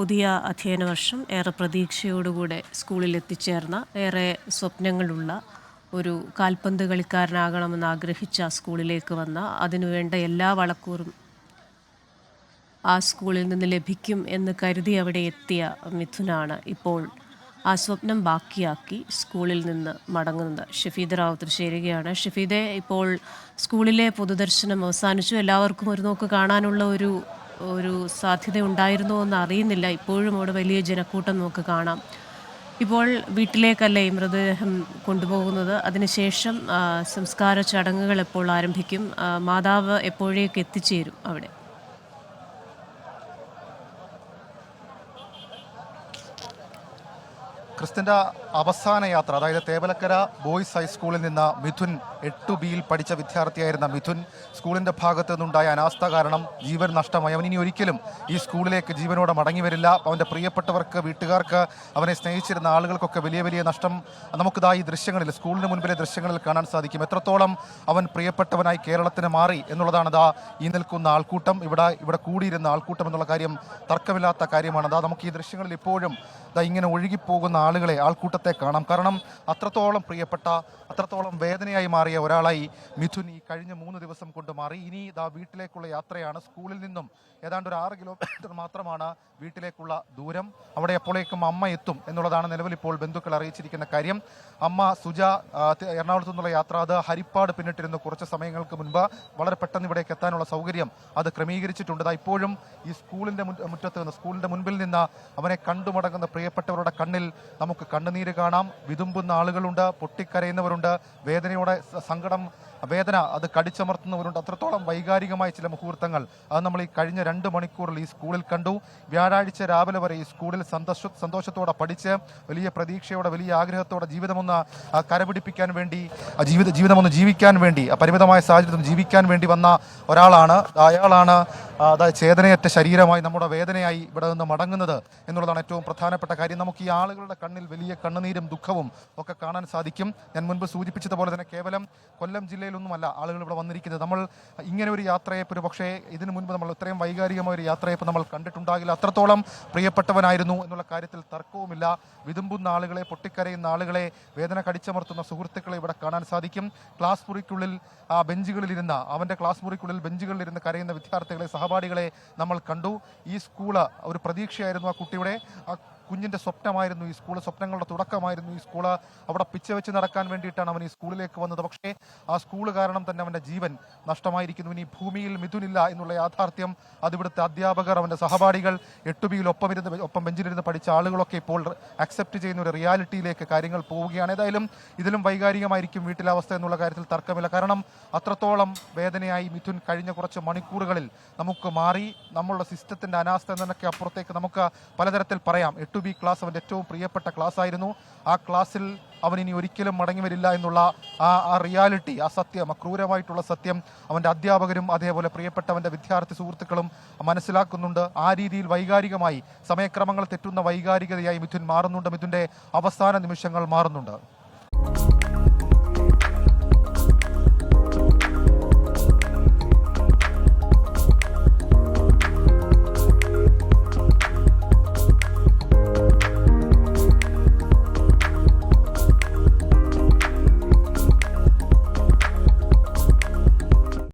പുതിയ അധ്യയന വർഷം ഏറെ പ്രതീക്ഷയോടുകൂടെ സ്കൂളിൽ എത്തിച്ചേർന്ന ഏറെ സ്വപ്നങ്ങളുള്ള ഒരു കാൽപന്ത് കളിക്കാരനാകണമെന്ന് ആഗ്രഹിച്ച സ്കൂളിലേക്ക് വന്ന അതിനുവേണ്ട എല്ലാ വളക്കൂറും ആ സ്കൂളിൽ നിന്ന് ലഭിക്കും എന്ന് കരുതി അവിടെ എത്തിയ മിഥുനാണ് ഇപ്പോൾ ആ സ്വപ്നം ബാക്കിയാക്കി സ്കൂളിൽ നിന്ന് മടങ്ങുന്നത്. ഷഫീദ് റാവുത്തർ ചേരുകയാണ് ഷഫീദെ ഇപ്പോൾ സ്കൂളിലെ പൊതുദർശനം അവസാനിച്ചു. എല്ലാവർക്കും ഒരു നോക്ക് കാണാനുള്ള ഒരു ഒരു സാധ്യത ഉണ്ടായിരുന്നോ എന്ന് അറിയുന്നില്ല. ഇപ്പോഴും അവിടെ വലിയ ജനക്കൂട്ടം നമുക്ക് കാണാം. ഇപ്പോൾ വീട്ടിലേക്കല്ലേ ഈ മൃതദേഹം കൊണ്ടുപോകുന്നത്? അതിനുശേഷം സംസ്കാര ചടങ്ങുകൾ എപ്പോൾ ആരംഭിക്കും? മാതാവ് എപ്പോഴേക്ക് എത്തിച്ചേരും അവിടെ? ക്രിസ്ത്യന്റെ അവസാന യാത്ര അതായത് തേവലക്കര ബോയ്സ് ഹൈസ്കൂളിൽ നിന്ന് മിഥുൻ എട്ടു ബിയിൽ പഠിച്ച വിദ്യാർത്ഥിയായിരുന്ന മിഥുൻ സ്കൂളിന്റെ ഭാഗത്തു നിന്നുണ്ടായ അനാസ്ഥ കാരണം ജീവൻ നഷ്ടമായി. അവൻ ഇനി ഒരിക്കലും ഈ സ്കൂളിലേക്ക് ജീവനോടെ മടങ്ങി വരില്ല. അവന്റെ പ്രിയപ്പെട്ടവർക്ക് വീട്ടുകാർക്ക് അവനെ സ്നേഹിച്ചിരുന്ന ആളുകൾക്കൊക്കെ വലിയ വലിയ നഷ്ടം നമുക്കിതാ ഈ ദൃശ്യങ്ങളിൽ സ്കൂളിന് മുൻപിലെ ദൃശ്യങ്ങളിൽ കാണാൻ സാധിക്കും. എത്രത്തോളം അവൻ പ്രിയപ്പെട്ടവനായി കേരളത്തിന് മാറി എന്നുള്ളതാണ് ദാ ഈ നിൽക്കുന്ന ആൾക്കൂട്ടം. ഇവിടെ ഇവിടെ കൂടിയിരുന്ന ആൾക്കൂട്ടം എന്നുള്ള കാര്യം തർക്കമില്ലാത്ത കാര്യമാണ്. അതാ നമുക്ക് ഈ ദൃശ്യങ്ങളിൽ ഇപ്പോഴും ദാ ഇങ്ങനെ ഒഴുകിപ്പോകുന്ന ആളുകളെ ആൾക്കൂട്ടത്തെ കാണാം. കാരണം അത്രത്തോളം പ്രിയപ്പെട്ട അത്രത്തോളം വേദനയായി മാറിയ ഒരാളായി മിഥുൻ ഈ കഴിഞ്ഞ മൂന്ന് ദിവസം കൊണ്ട് മാറി. ഇനി ഇതാ വീട്ടിലേക്കുള്ള യാത്രയാണ്. സ്കൂളിൽ നിന്നും ഏതാണ്ട് ഒരു ആറ് കിലോമീറ്റർ മാത്രമാണ് വീട്ടിലേക്കുള്ള ദൂരം. അവിടെ എപ്പോഴേക്കും അമ്മ എത്തും എന്നുള്ളതാണ് നിലവിൽ ഇപ്പോൾ ബന്ധുക്കൾ അറിയിച്ചിരിക്കുന്ന കാര്യം. അമ്മ സുജ എറണാകുളത്തു നിന്നുള്ള യാത്ര. അത് ഹരിപ്പാട് പിന്നിട്ടിരുന്നു കുറച്ച് സമയങ്ങൾക്ക് മുൻപ്. വളരെ പെട്ടെന്ന് ഇവിടേക്ക് എത്താനുള്ള സൗകര്യം അത് ക്രമീകരിച്ചിട്ടുണ്ട്. ഇപ്പോഴും ഈ സ്കൂളിന്റെ മുറ്റത്ത് നിന്ന് സ്കൂളിന്റെ മുൻപിൽ നിന്ന് അവനെ കണ്ടുമടങ്ങുന്ന പ്രിയപ്പെട്ടവരുടെ കണ്ണിൽ നമുക്ക് കണ്ണുനീര് കാണാം. വിതുമ്പുന്ന ആളുകളുണ്ട് പൊട്ടിക്കരയുന്നവരുണ്ട്. വേദനയോടെ സങ്കടം വേദന അത് കടിച്ചമർത്തുന്നവരുണ്ട്. അത്രത്തോളം വൈകാരികമായ ചില മുഹൂർത്തങ്ങൾ. അത് നമ്മൾ ഈ കഴിഞ്ഞ രണ്ട് മണിക്കൂറിൽ ഈ സ്കൂളിൽ കണ്ടു. വ്യാഴാഴ്ച രാവിലെ വരെ ഈ സ്കൂളിൽ സന്തോഷ സന്തോഷത്തോടെ പഠിച്ച് വലിയ പ്രതീക്ഷയോടെ വലിയ ആഗ്രഹത്തോടെ ജീവിതമൊന്ന് കരപിടിപ്പിക്കാൻ വേണ്ടി ജീവിത ജീവിതമൊന്ന് ജീവിക്കാൻ വേണ്ടി പരിമിതമായ സാഹചര്യത്തിൽ ജീവിക്കാൻ വേണ്ടി വന്ന ഒരാളാണ്. അയാളാണ് അതായത് ചേതനയറ്റ ശരീരമായി നമ്മുടെ വേദനയായി ഇവിടെ നിന്ന് മടങ്ങുന്നത് എന്നുള്ളതാണ് ഏറ്റവും പ്രധാനപ്പെട്ട കാര്യം. നമുക്ക് ഈ ആളുകളുടെ കണ്ണിൽ വലിയ കണ്ണുനീരും ദുഃഖവും ഒക്കെ കാണാൻ സാധിക്കും. ഞാൻ മുൻപ് സൂചിപ്പിച്ചതുപോലെ തന്നെ കേവലം കൊല്ലം ജില്ലയിലൊന്നുമല്ല ആളുകൾ ഇവിടെ വന്നിരിക്കുന്നത്. നമ്മൾ ഇങ്ങനെ ഒരു യാത്രയെ ഒരു പക്ഷേ ഇതിനു മുൻപ് നമ്മൾ ഇത്രയും വൈകാരികമായ ഒരു യാത്രയെ നമ്മൾ കണ്ടിട്ടുണ്ടാകില്ല. അത്രത്തോളം പ്രിയപ്പെട്ടവനായിരുന്നു എന്നുള്ള കാര്യത്തിൽ തർക്കവുമില്ല. വിതുമ്പുന്ന ആളുകളെ പൊട്ടിക്കരയുന്ന ആളുകളെ വേദന കടിച്ചമർത്തുന്ന സുഹൃത്തുക്കളെ ഇവിടെ കാണാൻ സാധിക്കും. ക്ലാസ് മുറിക്കുള്ളിൽ ആ ബെഞ്ചുകളിലിരുന്ന അവന്റെ ക്ലാസ് മുറിക്കുള്ളിൽ ബെഞ്ചുകളിലിരുന്ന് കരയുന്ന വിദ്യാർത്ഥികളെ സഹപാഠികളെ നമ്മൾ കണ്ടു. ഈ സ്കൂൾ ഒരു പ്രതീക്ഷയായിരുന്നു ആ കുട്ടിയുടെ. കുഞ്ഞിന്റെ സ്വപ്നമായിരുന്നു ഈ സ്കൂൾ സ്വപ്നങ്ങളുടെ തുടക്കമായിരുന്നു ഈ സ്കൂൾ. അവിടെ പിച്ച വെച്ച് നടക്കാൻ വേണ്ടിയിട്ടാണ് അവൻ ഈ സ്കൂളിലേക്ക് വന്നത്. പക്ഷേ ആ സ്കൂൾ കാരണം തന്നെ അവന്റെ ജീവൻ നഷ്ടമായിരിക്കുന്നു. ഇനി ഭൂമിയിൽ മിഥുനില്ല എന്നുള്ള യാഥാർത്ഥ്യം അതിവിടുത്തെ അധ്യാപകർ അവന്റെ സഹപാഠികൾ എട്ടുബിയിൽ ഒപ്പം ഇരുന്ന് ഒപ്പം ബെഞ്ചിലിരുന്ന് പഠിച്ച ആളുകളൊക്കെ ഇപ്പോൾ അക്സെപ്റ്റ് ചെയ്യുന്ന ഒരു റിയാലിറ്റിയിലേക്ക് കാര്യങ്ങൾ പോവുകയാണ്. ഏതായാലും ഇതിലും വൈകാരികമായിരിക്കും വീട്ടിലെ അവസ്ഥ എന്നുള്ള കാര്യത്തിൽ തർക്കമില്ല. കാരണം അത്രത്തോളം വേദനയായി മിഥുൻ കഴിഞ്ഞ കുറച്ച് മണിക്കൂറുകളിൽ നമുക്ക് മാറി നമ്മളുടെ സിസ്റ്റത്തിന്റെ അനാസ്ഥ എന്നൊക്കെ അപ്പുറത്തേക്ക് നമുക്ക് പലതരത്തിൽ പറയാം. എട്ടു ബി ക്ലാസ് അവന്റെ ഏറ്റവും പ്രിയപ്പെട്ട ക്ലാസ് ആയിരുന്നു. ആ ക്ലാസ്സിൽ അവൻ ഇനി ഒരിക്കലും മടങ്ങി വരില്ല എന്നുള്ള ആ ആ റിയാലിറ്റി ആ സത്യം ആ ക്രൂരമായിട്ടുള്ള സത്യം അവന്റെ അധ്യാപകരും അതേപോലെ പ്രിയപ്പെട്ടവന്റെ വിദ്യാർത്ഥി സുഹൃത്തുക്കളും മനസ്സിലാക്കുന്നുണ്ട്. ആ രീതിയിൽ വൈകാരികമായി സമയക്രമങ്ങൾ തെറ്റുന്ന വൈകാരികതയായി മിഥുൻ മാറുന്നുണ്ട്. മിഥുന്റെ അവസാന നിമിഷങ്ങൾ മാറുന്നുണ്ട്.